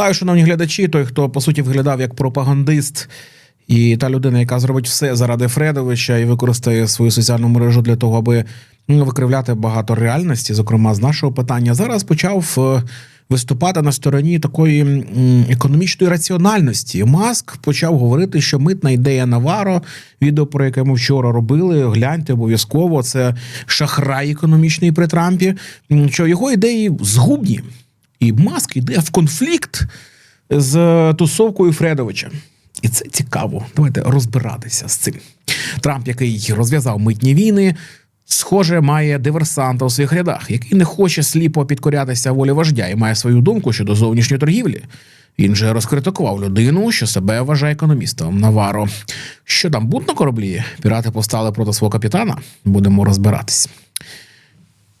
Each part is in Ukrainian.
Нагадаю, шановні глядачі, той, хто по суті виглядав як пропагандист, і та людина, яка зробить все заради Фредовича і використає свою соціальну мережу для того, аби ну, викривляти багато реальності, зокрема з нашого питання, зараз почав е, виступати на стороні такої економічної раціональності. Маск почав говорити, що митна ідея Наваро, відео про яке ми вчора робили. Гляньте обов'язково. Це шахрай економічний при Трампі. Що його ідеї згубні. І Маск йде в конфлікт з тусовкою Фредовича. І це цікаво. Давайте розбиратися з цим. Трамп, який розв'язав митні війни, схоже, має диверсанта у своїх рядах, який не хоче сліпо підкорятися волі вождя і має свою думку щодо зовнішньої торгівлі. Він же розкритикував людину, що себе вважає економістом Наваро. Що там бут на кораблі? Пірати повстали проти свого капітана. Будемо розбиратись.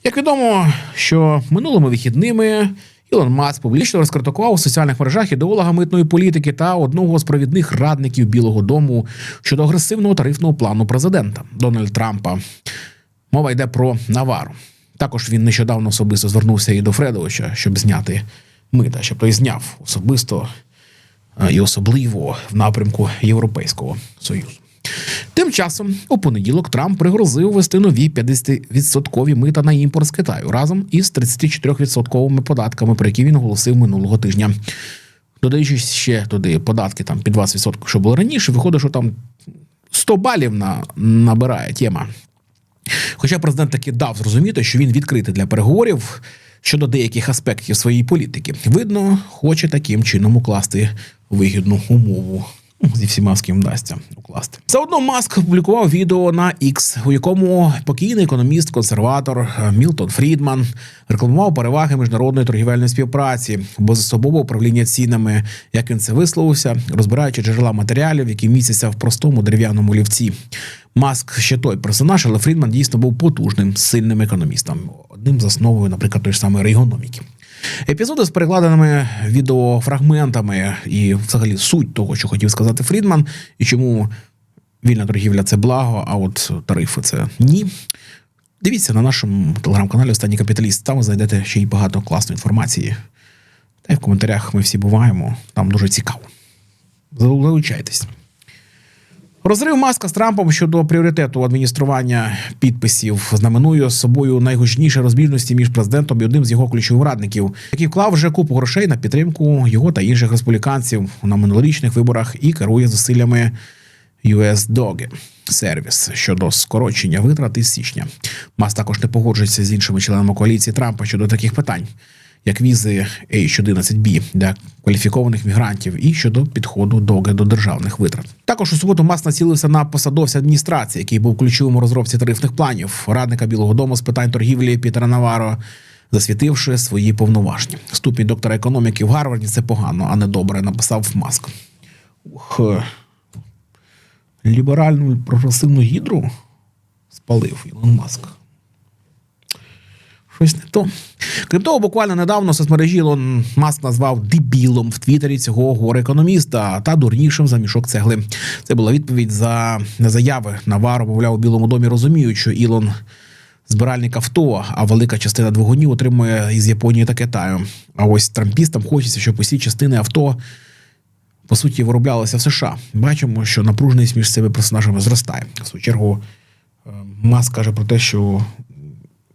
Як відомо, що минулими вихідними Ілон Маск публічно розкритикував у соціальних мережах ідеолога митної політики та одного з провідних радників Білого Дому щодо агресивного тарифного плану президента Дональда Трампа. Мова йде про Навару. Також він нещодавно особисто звернувся і до Фредовича, щоб зняти мита, щоб той зняв особисто е, і особливо в напрямку Європейського Союзу. Тим часом у понеділок Трамп пригрозив ввести нові 50% мита на імпорт з Китаю разом із 34% податками, про які він оголосив минулого тижня. Додаючи ще туди податки там під 20%, що було раніше, виходить, що там 100 балів на, набирає тема. Хоча президент таки дав зрозуміти, що він відкритий для переговорів щодо деяких аспектів своєї політики. Видно, хоче таким чином укласти вигідну умову. Зі всіма з ким вдасться укласти. Заодно Маск опублікував відео на X, у якому покійний економіст-консерватор е, Мілтон Фрідман рекламував переваги міжнародної торгівельної співпраці, безособове управління цінами, як він це висловився, розбираючи джерела матеріалів, які містяться в простому дерев'яному лівці. Маск ще той персонаж, але Фрідман дійсно був потужним, сильним економістом, одним з основою, наприклад, той ж самої регономіки. Епізоди з перекладеними відеофрагментами і, взагалі, суть того, що хотів сказати Фрідман, і чому вільна торгівля це благо, а от тарифи це ні. Дивіться на нашому телеграм-каналі Останній капіталіст. Там ви знайдете ще й багато класної інформації. Та й в коментарях ми всі буваємо. Там дуже цікаво. Залучайтесь. Розрив маска з Трампом щодо пріоритету адміністрування підписів знаменує собою найгучніші розбіжності між президентом і одним з його ключових радників, який вклав вже купу грошей на підтримку його та інших республіканців на минулорічних виборах і керує зусиллями US Dog сервіс щодо скорочення витрат із січня. Мас також не погоджується з іншими членами коаліції Трампа щодо таких питань. Як візи H11B для кваліфікованих мігрантів і щодо підходу Доги до державних витрат. Також у суботу Маск націлився на посадовця адміністрації, який був ключовим у розробці тарифних планів, радника Білого Дому з питань торгівлі Пітера Наваро, засвітивши свої повноваження. Ступінь доктора економіки в Гарварді це погано, а не добре, написав Маск. Ух, е, ліберальну прогресивну гідру спалив Ілон Маск. Щось не то. Крім того, буквально недавно соцмережі Ілон Маск назвав дебілом в Твіттері цього горе-економіста та дурнішим за мішок цегли. Це була відповідь за заяви Наваро, мовляв, у Білому домі розуміють, що Ілон збиральник авто, а велика частина двигунів отримує із Японії та Китаю. А ось трампістам хочеться, щоб усі частини авто по суті вироблялися в США. Бачимо, що напруженість між цими персонажами зростає. В свою чергу е, Маск каже про те, що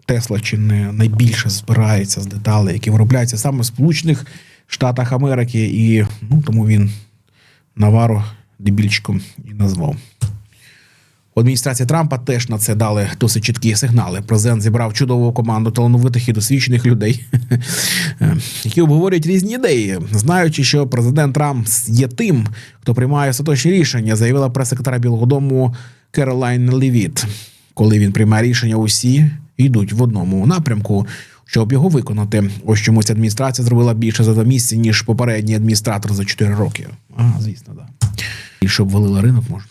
Тесла чи не найбільше збирається з деталей, які виробляються саме в Сполучених Штатах Америки, і ну тому він Наваро дебільчиком і назвав. У адміністрації Трампа теж на це дали досить чіткі сигнали. Президент зібрав чудову команду талановитих і досвідчених людей, які обговорюють різні ідеї, знаючи, що президент Трамп є тим, хто приймає остаточні рішення, заявила прес-секретар Білого Дому Керолайн Левіт. Коли він приймає рішення, усі йдуть в одному напрямку. Щоб його виконати, ось чомусь адміністрація зробила більше за два місяці, ніж попередній адміністратор за 4 роки. А, звісно, да. І щоб валила ринок можна.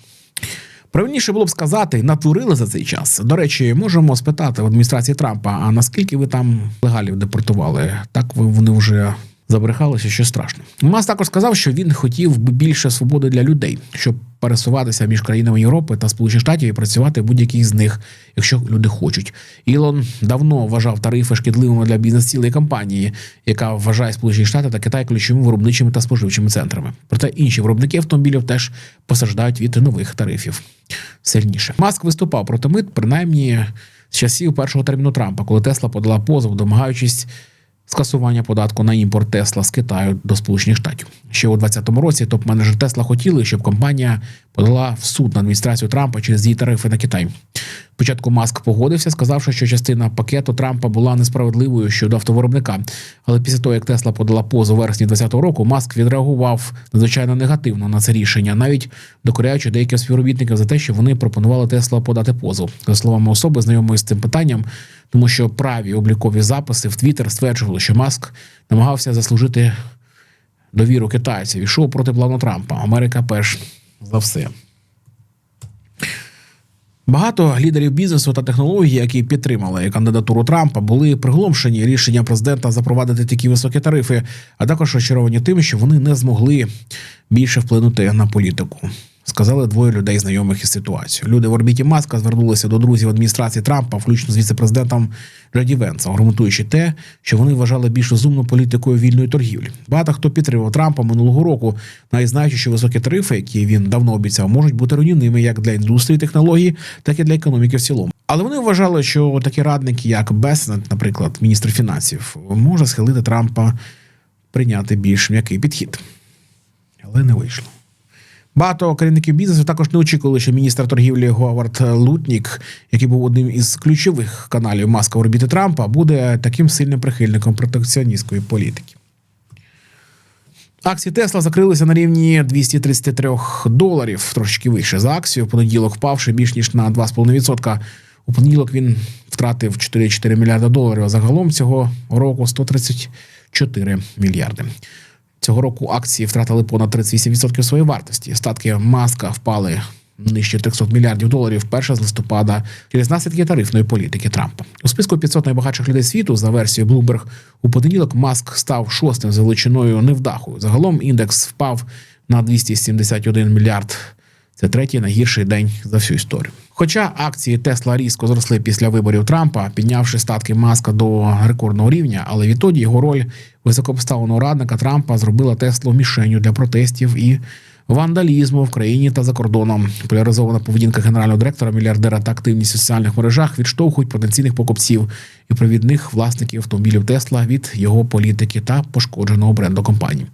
Правильніше було б сказати, натворили за цей час. До речі, можемо спитати в адміністрації Трампа: а наскільки ви там легалів депортували? Так ви- вони вже Забрехалося, що страшно. Мас також сказав, що він хотів би більше свободи для людей, щоб пересуватися між країнами Європи та Сполучених Штатів і працювати будь-якій з них, якщо люди хочуть. Ілон давно вважав тарифи шкідливими для бізнес-цілої компанії, яка вважає Сполучені Штати та Китай ключовими виробничими та споживчими центрами. Проте інші виробники автомобілів теж постраждають від нових тарифів сильніше. Маск виступав проти мит, принаймні з часів першого терміну Трампа, коли Тесла подала позов, домагаючись скасування податку на імпорт Тесла з Китаю до Сполучених Штатів. Ще у 2020 році топ-менеджер Тесла хотіли, щоб компанія подала в суд на адміністрацію Трампа через її тарифи на Китай. Спочатку Маск погодився, сказавши, що частина пакету Трампа була несправедливою щодо автовиробника. Але після того, як Тесла подала позов вересні 2020 року, Маск відреагував надзвичайно негативно на це рішення, навіть докоряючи деяких співробітників за те, що вони пропонували Тесла подати позов. За словами особи, знайомої з цим питанням, тому що праві облікові записи в Твіттер стверджували, що Маск намагався заслужити довіру китайців. Ішов проти плану Трампа. Америка перш за все. Багато лідерів бізнесу та технологій, які підтримали кандидатуру Трампа, були приголомшені рішення президента запровадити такі високі тарифи, а також розчаровані тим, що вони не змогли більше вплинути на політику. Сказали двоє людей, знайомих із ситуацією. Люди в орбіті Маска звернулися до друзів адміністрації Трампа, включно з віце-президентом Джеді Венсом, аргументуючи те, що вони вважали більш розумну політикою вільної торгівлі. Багато хто підтримав Трампа минулого року, навіть знаючи, що високі тарифи, які він давно обіцяв, можуть бути руйнівними як для індустрії технологій, так і для економіки в цілому. Але вони вважали, що такі радники, як Беснет, наприклад, міністр фінансів, може схилити Трампа прийняти більш м'який підхід, але не вийшло. Багато керівників бізнесу також не очікували, що міністр торгівлі Говард Лутнік, який був одним із ключових каналів маска в орбіті Трампа, буде таким сильним прихильником протекціоністської політики. Акції Тесла закрилися на рівні 233 доларів, трошки вище за акцію. Понеділок впавши більш ніж на 2,5%. У понеділок він втратив 4,4 мільярда доларів. А загалом цього року 134 мільярди. Цього року акції втратили понад 38% своєї вартості. Статки маска впали нижче 300 мільярдів доларів перша з листопада через наслідки тарифної політики Трампа. У списку 500 найбагатших людей світу за версією Bloomberg у понеділок Маск став шостим за величиною невдахою. Загалом індекс впав на 271 мільярд. Це третій найгірший день за всю історію. Хоча акції Тесла різко зросли після виборів Трампа, піднявши статки маска до рекордного рівня, але відтоді його роль високопоставленого радника Трампа зробила Теслу мішенню для протестів і вандалізму в країні та за кордоном. Поляризована поведінка генерального директора, мільярдера та активність у соціальних мережах відштовхують потенційних покупців і провідних власників автомобілів Тесла від його політики та пошкодженого бренду компанії.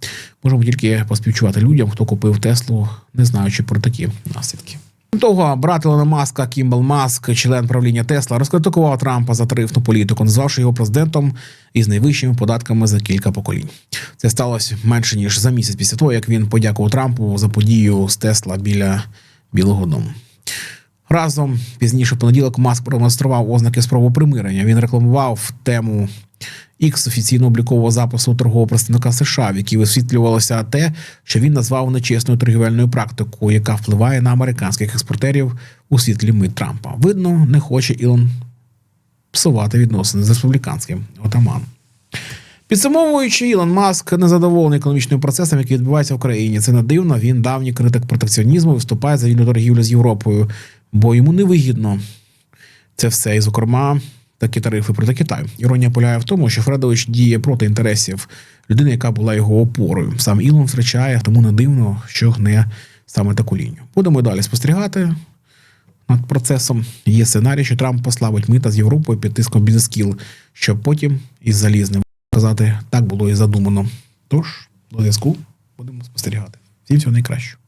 Можемо тільки поспівчувати людям, хто купив Теслу, не знаючи про такі наслідки. Того, брат Ілона Маска Кімбл Маск, член правління Тесла, розкритикував Трампа за тарифну політику, назвавши його президентом із найвищими податками за кілька поколінь. Це сталося менше ніж за місяць після того, як він подякував Трампу за подію з Тесла біля Білого Дому. Разом пізніше в понеділок Маск продемонстрував ознаки спроби примирення. Він рекламував тему X офіційно облікового запису торгового представника США, в якій висвітлювалося те, що він назвав нечесною торгівельною практикою, яка впливає на американських експортерів у світлі мит Трампа. Видно, не хоче Ілон псувати відносини з республіканським отаманом. Підсумовуючи, Ілон Маск незадоволений економічним процесом, який відбувається в країні. Це не дивно. Він давній критик протекціонізму, виступає за вільну торгівлю з Європою, бо йому не вигідно це все, і, зокрема, такі тарифи проти Китаю. Іронія полягає в тому, що Фредович діє проти інтересів людини, яка була його опорою. Сам Ілон втрачає, тому не дивно, що гне саме таку лінію. Будемо далі спостерігати над процесом. Є сценарій, що Трамп послабить мита з Європою під тиском бізнес-кіл, щоб потім із залізним казати, так було і задумано. Тож, до зв'язку будемо спостерігати. Всім всього найкращого.